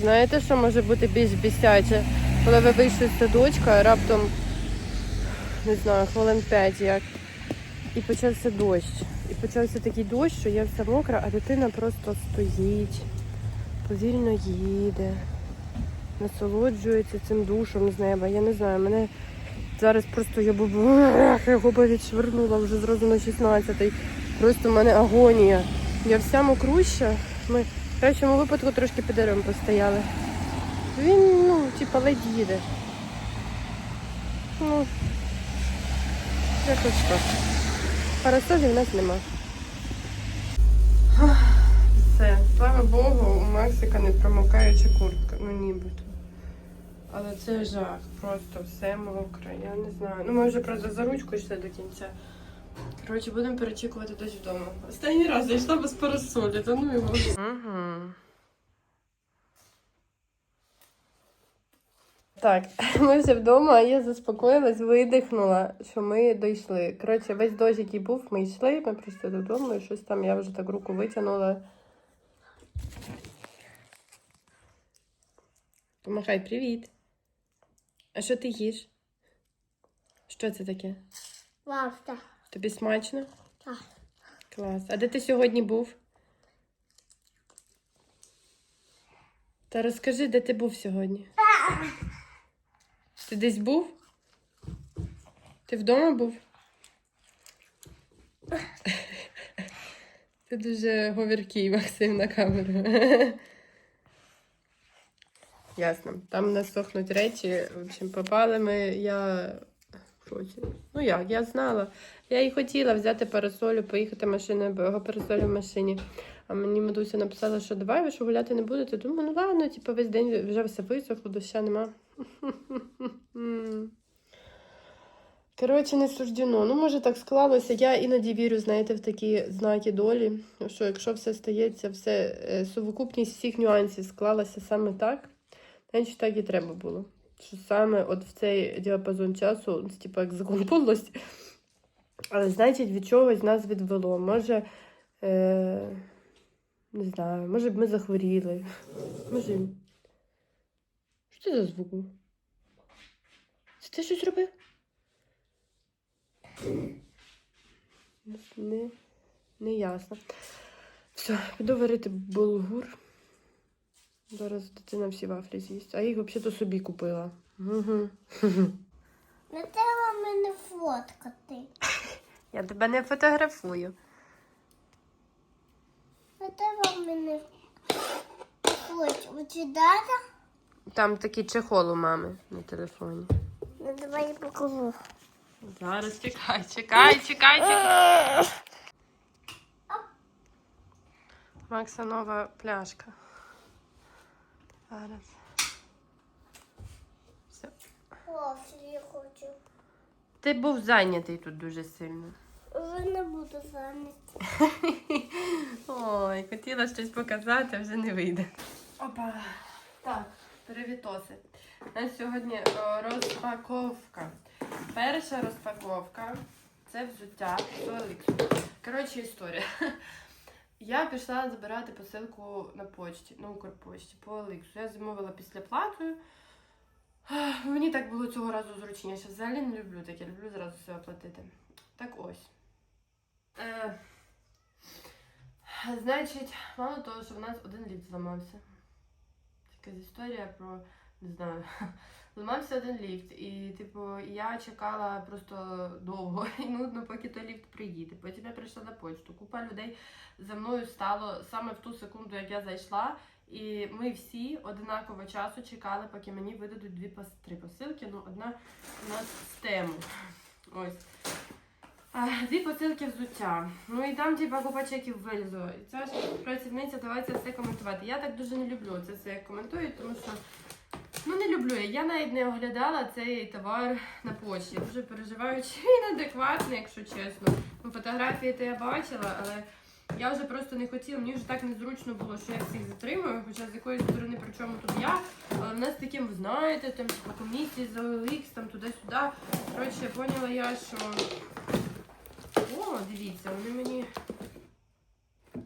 Знаєте, що може бути більш бісяче? Коли ви вийшли з садочка, раптом, не знаю, хвилин 5 як. І почався дощ. І почався такий дощ, що я вся мокра, а дитина просто стоїть, повільно їде, насолоджується цим душем з неба. Я не знаю, мене зараз просто я би відшвирнула вже зразу на 16-й. Просто в мене агонія. Я вся мокруща. Ми в кращому випадку трошки під деревом постояли. Він, ну, типа, ледь їде. Ну, якось так. Парасолі в нас нема. Все, слава Богу, у Максика не промокаюча куртка. Ну нібито. Але це жах, просто все мокре, я не знаю. Ну ми вже просто за ручку йшли до кінця. Коротше, будемо перечікувати дощ вдома. Останній раз я йшла без парасолі, та ну його. Угу. Так, ми вже вдома, а я заспокоїлась, видихнула, що ми дійшли. Коротше, весь дощ, який був, ми йшли, ми прийшли додому, і щось там я вже так руку витягнула. Помахай, привіт. А що ти їш? Що це таке? Лавта. Тобі смачно? Так. Клас. А де ти сьогодні був? Та розкажи, де ти був сьогодні? Ти десь був? Ти вдома був? Ти дуже говіркий, Максим, на камеру. Ясно. Там у нас сохнуть речі. В общем, попали ми. Я шоці. Ну як, я знала. Я і хотіла взяти парасолю, поїхати машиною, бо його парасолю в машині. А мені Медуся написала, що давай ви що гуляти не будете. Думаю, ну ладно, типу, весь день вже все висохло, доща нема. Коротше, не суждено. Ну, може, так склалося. Я іноді вірю, знаєте, в такі знаки долі. Що якщо все стається, все е, совокупність всіх нюансів склалася саме так, значить так і треба було. Що саме от в цей діапазон часу, типу, як закон але значить від чогось нас відвело. Може, е, не знаю, може б ми захворіли. Може. Що це за звук? Це ти щось робив? Не, не ясно. Все, піду варити булгур. Зараз дитина всі вафлі з'їсть. А їх взагалі собі купила. Угу. Не треба мене фоткати. Я тебе не фотографую. Не треба мене фоткати. Там такий чехол у мами на телефоні. Ну давай я покажу. Зараз чекай, чекай, чекай, чекай. Макса нова пляшка. Зараз. Все. Я хочу. Ти був зайнятий тут дуже сильно. Вже не буду зайнятий. Ой, хотіла щось показати, а вже не вийде. Опа. Так, перевітоси. У нас сьогодні о, розпаковка. Перша розпаковка це взуття. Коротше, історія. Я пішла забирати посилку на почті, на Укрпочті по Оліксу. Я замовила після платою. Мені так було цього разу зручніше. Взагалі не люблю таке, люблю зразу все оплатити. Так ось. Е, Значить, мало того, що в нас один ліфт зламався. Така історія про, не знаю, зламався один ліфт. І, типу, я чекала просто довго і нудно, поки той ліфт приїде. Потім я прийшла на почту. Купа людей за мною стало саме в ту секунду, як я зайшла. І ми всі одинаково часу чекали, поки мені видадуть дві три посилки. Ну, одна у нас з тему. Ось. Дві посилки взуття. Ну і там типа купа чеків вилізло. І ця ж працівниця давай це все коментувати. Я так дуже не люблю це все як коментують, тому що ну не люблю я. Я навіть не оглядала цей товар на почті. Я дуже переживаю, чи він адекватний, якщо чесно. Ну, фотографії то я бачила, але я вже просто не хотіла. Мені вже так незручно було, що я всіх затримую, хоча з якоїсь сторони, при чому тут я. Але в нас таким, ви знаєте, там типу, комісії за OLX, там туди-сюди. Коротше, поняла я, що. О, дивіться, вони мені.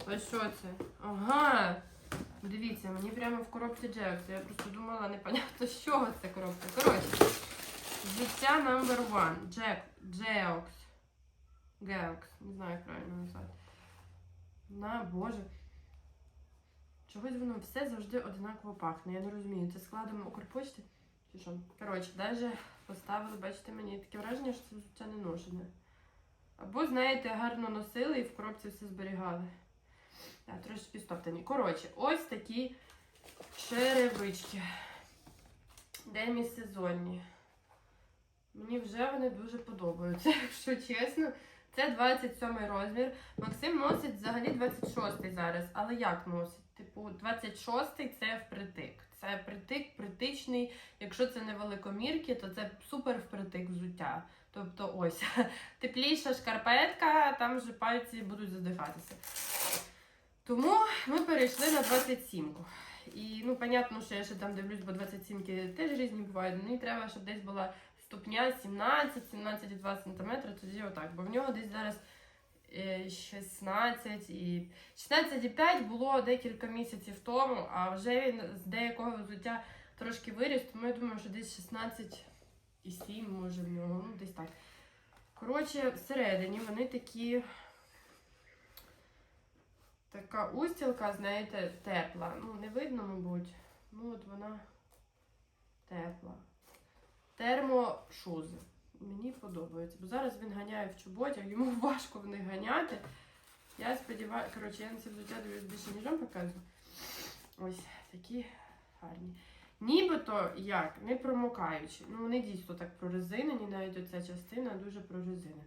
А що це? Ага. Дивіться, мені прямо в коробці Джекс. Я просто думала, непонятно, з чого це коробка. Коротше, взуття number one. Джек, Джеокс. Геокс. Не знаю, як правильно назвати. На, боже. Чогось воно все завжди одинаково пахне. Я не розумію. Це складом Укрпочти? Чи що? Коротше, навіть поставили, бачите, мені таке враження, що це взуття не ношене. Або, знаєте, гарно носили і в коробці все зберігали. Так, трошки стоптані. Коротше, ось такі черевички. Демісезонні. Мені вже вони дуже подобаються, якщо чесно. Це 27 розмір. Максим носить взагалі 26 зараз. Але як носить? Типу, 26 це впритик. Це притик, притичний. Якщо це не великомірки, то це супер впритик взуття. Тобто ось тепліша шкарпетка, там вже пальці будуть задихатися. Тому ми перейшли на 27-ку. І ну, понятно, що я ще там дивлюсь, бо 27-ки теж різні бувають. Мені треба, щоб десь була ступня 17, 17,2 см, тоді отак. Бо в нього десь зараз е, 16 і 16,5 було декілька місяців тому, а вже він з деякого взуття трошки виріс, тому я думаю, що десь 16,7 може в нього, ну десь так. Коротше, всередині вони такі. Така устілка, знаєте, тепла. Ну, не видно, мабуть. Ну, от вона тепла. Термошузи. Мені подобається. Бо зараз він ганяє в чоботях, йому важко в них ганяти. Я сподіваюся, коротше, я на ці взуття дивлюсь більше, ніж вам показую. Ось такі гарні. Нібито як, не промокаючі. Ну, вони дійсно так прорезинені, навіть оця частина дуже прорезинена.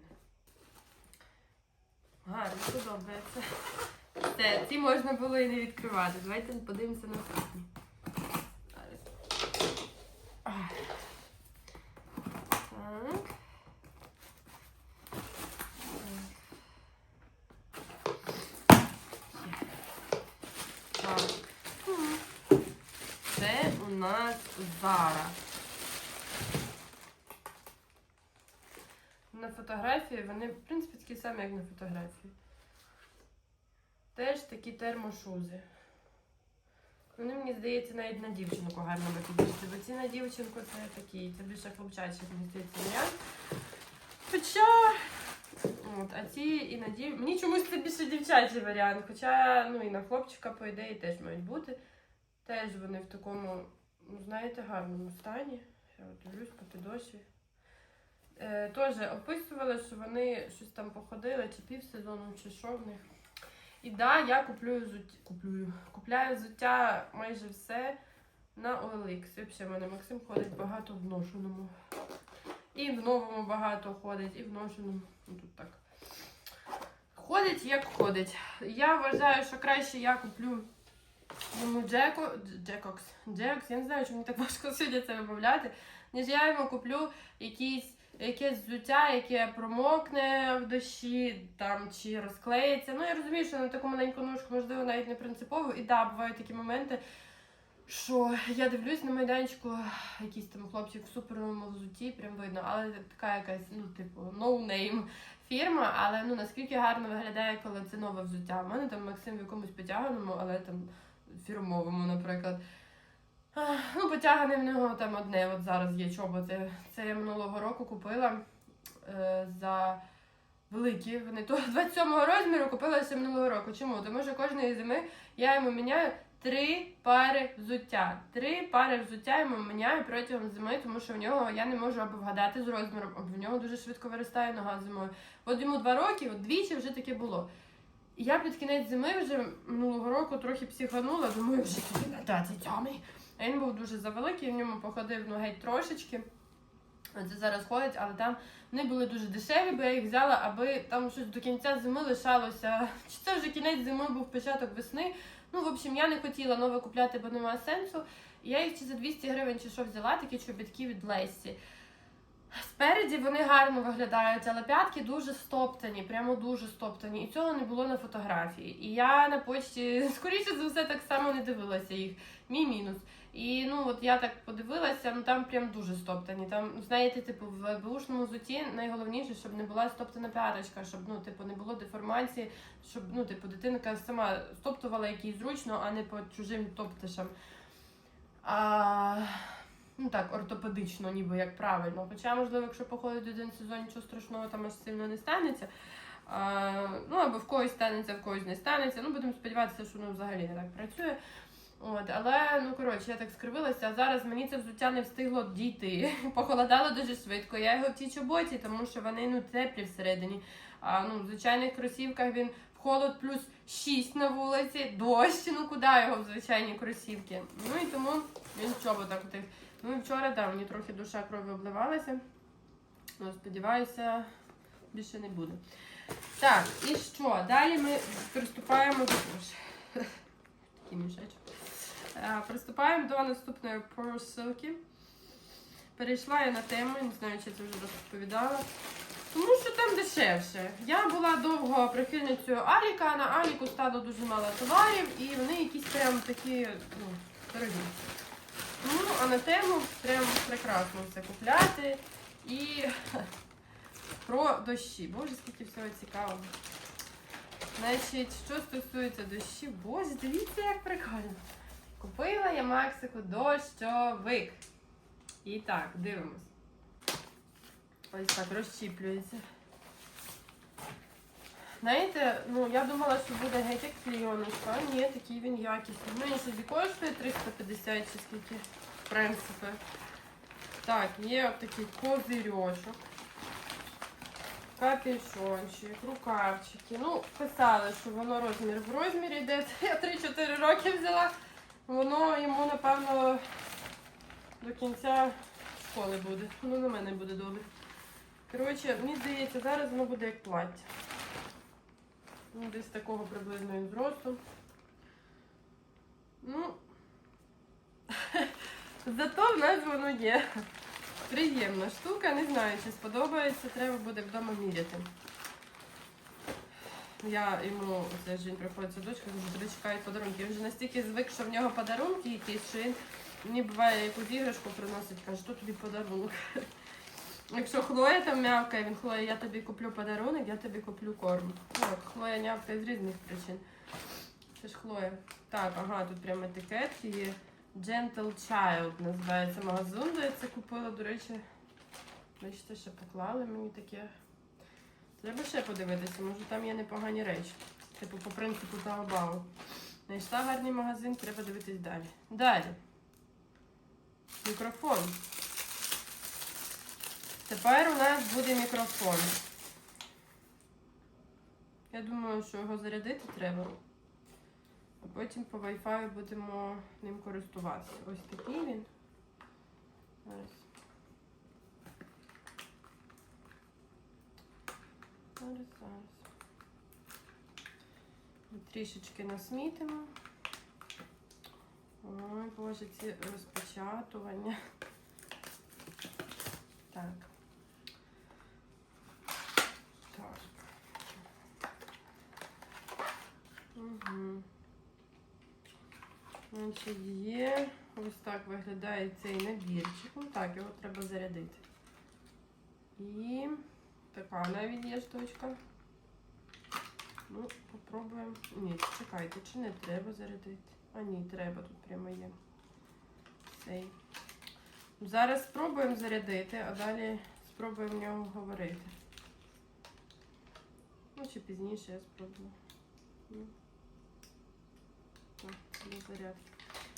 Гарно, подобається. Все, ці можна було і не відкривати. Давайте подивимося на наступні. Так. Так. Це у нас Зара. На фотографії вони, в принципі, такі самі, як на фотографії. Теж такі термошузи. Вони, мені здається, навіть на дівчинку гарно би підійшли. Бо ці на дівчинку це такі, це більше хлопчачі, мені здається, варіант. Хоча. От, а ці і на дів... Мені чомусь це більше дівчачий варіант. Хоча, ну і на хлопчика, по ідеї, теж мають бути. Теж вони в такому, ну, знаєте, гарному стані. Я от дивлюсь по підошві. Е, теж описували, що вони щось там походили, чи півсезону, чи що в них. І да, я куплю взуття, куплю, купляю взуття майже все на OLX. Взагалі, в мене Максим ходить багато в ношеному. І в новому багато ходить, і в ношеному. Ну, тут так. Ходить як ходить. Я вважаю, що краще я куплю йому Джеко, Джекокс, Джекокс, я не знаю, чому так важко сьогодні це вимовляти, ніж я йому куплю якісь якесь взуття, яке промокне в дощі там чи розклеїться. Ну я розумію, що на таку маленьку ножку можливо навіть не принципово. І да, бувають такі моменти, що я дивлюсь на майданчику, якийсь там хлопчик в суперовому взутті, прям видно, але така якась, ну, типу, no name фірма, але ну наскільки гарно виглядає, коли це нове взуття. У мене там Максим в якомусь потяганому, але там фірмовому, наприклад. Ну, потягане в нього там одне, от зараз є чоботи. Це я минулого року купила е, за великі. Вони то 27-го розміру купила ще минулого року. Чому? Тому що кожної зими я йому міняю три пари взуття. Три пари взуття йому міняю протягом зими, тому що в нього я не можу або вгадати з розміром, або в нього дуже швидко виростає нога зимою. От йому два роки, от двічі вже таке було. І я під кінець зими вже минулого року трохи психанула, думаю, вже 27-й. А він був дуже завеликий, в ньому походив ну, геть трошечки. Це зараз ходить, але там вони були дуже дешеві, бо я їх взяла, аби там щось до кінця зими лишалося. Чи це вже кінець зими був початок весни. Ну, в общем, я не хотіла нове купляти, бо немає сенсу. Я їх чи за 200 гривень чи що взяла, такі чобітки від Лесі. Спереді вони гарно виглядають, але п'ятки дуже стоптані, прямо дуже стоптані. І цього не було на фотографії. І я на почті, скоріше за все, так само не дивилася їх. Мій мінус. І ну от я так подивилася, ну там прям дуже стоптані. Там, знаєте, типу, в беушному взуті найголовніше, щоб не була стоптана п'яточка, щоб ну, типу, не було деформації, щоб ну, типу, дитинка сама стоптувала якій зручно, а не по чужим топтишам. А, ну так, ортопедично, ніби як правильно. Хоча, можливо, якщо походить один сезон, нічого страшного там аж сильно не станеться. А, ну або в когось станеться, в когось не станеться. Ну, будемо сподіватися, що воно взагалі не так працює. От, але ну коротше, я так скривилася, а зараз мені це взуття не встигло дійти. Похолодало дуже швидко. Я його в тій чоботі, тому що вони ну теплі всередині. А ну, в звичайних кросівках він в холод плюс 6 на вулиці, дощ. Ну куди його в звичайні кросівки? Ну і тому він в чоботах тих. Ну і вчора да, мені трохи душа крові обливалася. Ну, сподіваюся, більше не буде. Так, і що? Далі ми приступаємо до Такий мішечок. Е, Приступаємо до наступної посилки. Перейшла я на тему, не знаю, чи це вже розповідала. Тому що там дешевше. Я була довго прихильницею Аліка, на Аліку стало дуже мало товарів, і вони якісь прям такі ну, дорогі. Ну, а на тему прям прекрасно все купляти. І про дощі. Боже, скільки всього цікавого. Значить, що стосується дощів, боже, дивіться, як прикольно. Купила я Максику дощовик. І так, дивимось. Ось так розчіплюється. Знаєте, ну я думала, що буде геть як клійоночка, а ні, такий він якісний. Ну, і собі коштує 350 чи скільки, в принципі. Так, є от такий козирьочок. Капюшончик, рукавчики. Ну, писали, що воно розмір в розмірі йде. Я 3-4 роки взяла. Воно йому, напевно, до кінця школи буде. Ну, на мене буде добре. Коротше, мені здається, зараз воно буде як плаття. Ну, десь такого приблизно він зросту. Ну, зато в нас воно є. Приємна штука, не знаю, чи сподобається, треба буде вдома міряти. Я йому, це ж він приходиться дочка, дуже чекають подарунки. Він вже настільки звик, що в нього подарунки якісь, що він мені буває якусь іграшку приносить, каже, що тобі подарунок. Якщо Хлоя там м'явкає, він Хлоя, я тобі куплю подарунок, я тобі куплю корм. Ну, от, Хлоя м'явкає з різних причин. Це ж Хлоя. Так, ага, тут прям етикетки є. Gentle Child називається магазин, де я це купила, до речі. Бачите, ще поклали мені таке. Треба ще подивитися, може там є непогані речі. Типу по принципу Таобао. Знайшла гарний магазин, треба дивитись далі. Далі. Мікрофон. Тепер у нас буде мікрофон. Я думаю, що його зарядити треба. А потім по Wi-Fi будемо ним користуватися. Ось такий він. Зараз. Зараз. Трішечки насмітимо. Ой, боже, ці розпечатування. Так. Так. Угу. Значить, є. Ось так виглядає цей набірчик. Ну так, його треба зарядити. І така навіть є штучка. Ну, попробуємо. Ні, чекайте, чи не треба зарядити? А ні, треба, тут прямо є. Цей. Зараз спробуємо зарядити, а далі спробуємо в нього говорити. Ну, чи пізніше я спробую. Ну. Так, до зарядки.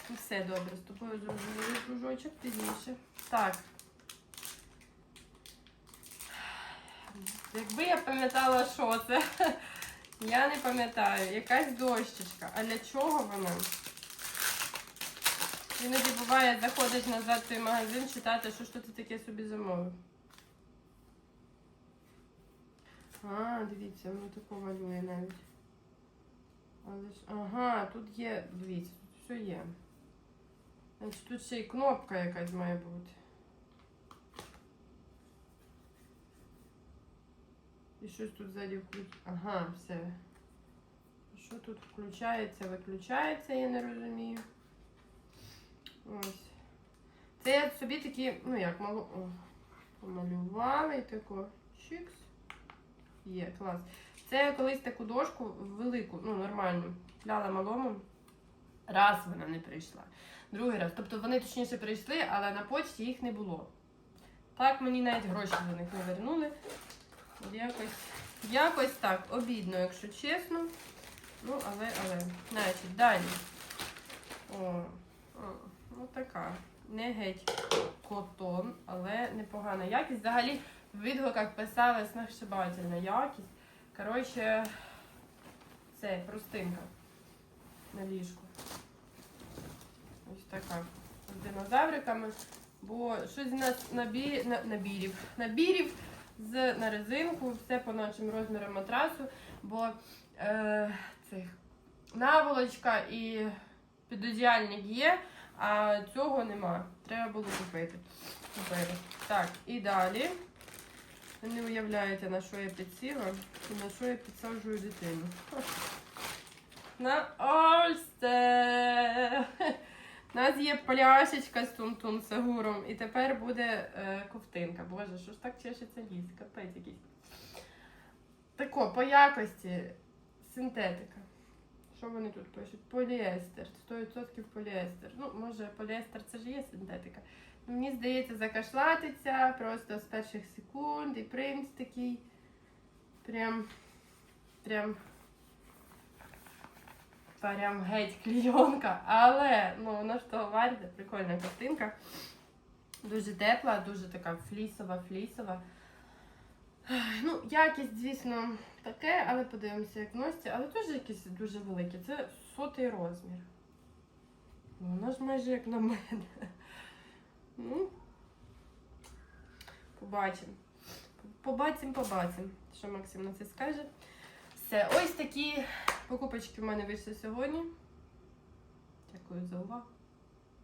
Ну, все добре, з тобою зрозумілий кружочок пізніше. Так. Якби я пам'ятала, що це. Я не пам'ятаю. Якась дощечка. А для чого вона? Іноді буває, заходить назад в той магазин читати, що то ти таке собі замовив. А, дивіться, воно тако валює навіть. Але ж, ага, тут є, дивіться, тут все є. Значить, тут ще й кнопка якась має бути. Щось тут ззаді включається. Ага, все. Що тут включається, виключається, я не розумію. Ось. Це я собі такі, ну як, малу... О, помалювала і тако. Чикс. Є, клас. Це я колись таку дошку велику, ну нормальну, купляла малому. Раз вона не прийшла. Другий раз. Тобто вони точніше прийшли, але на почті їх не було. Так мені навіть гроші за них не вернули. Якось, якось так, обідно, якщо чесно. Ну, але, але. Значить, далі. О, о, ну така. Не геть котон, але непогана якість. Взагалі в відгуках писали сногсшибательна якість. Коротше, це простинка на ліжку. Ось така. З динозавриками. Бо щось з нас набі... на... набірів. Набірів з на резинку, все по нашим розмірам матрасу, бо е, цих наволочка і підодіальник є, а цього нема. Треба було купити. Купили. Так, і далі. Ви не уявляєте, на що я підсіла і на що я підсаджую дитину. На це. У нас є пляшечка з тун-тун сагуром, і тепер буде е, ковтинка. Боже, що ж так чешеться ліс? Капець якийсь. Тако, по якості синтетика. Що вони тут пишуть? Поліестер. 100% поліестер. Ну, може, поліестер це ж є синтетика. Ну, Мені здається, закашлатиться просто з перших секунд і принц такий. Прям. Прям. Прям геть клійонка. Але ну, вона ж того варте, прикольна картинка. Дуже тепла, дуже така флісова, флісова. Ну, якість, звісно, таке, але подивимося, як носиться. Але теж якісь дуже великі. Це сотий розмір. Ну, Вона ж майже як на мене. Ну, побачимо. Побачимо, побачимо, що Максим на це скаже. Все, ось такі покупочки в мене вийшли сьогодні. Дякую за увагу.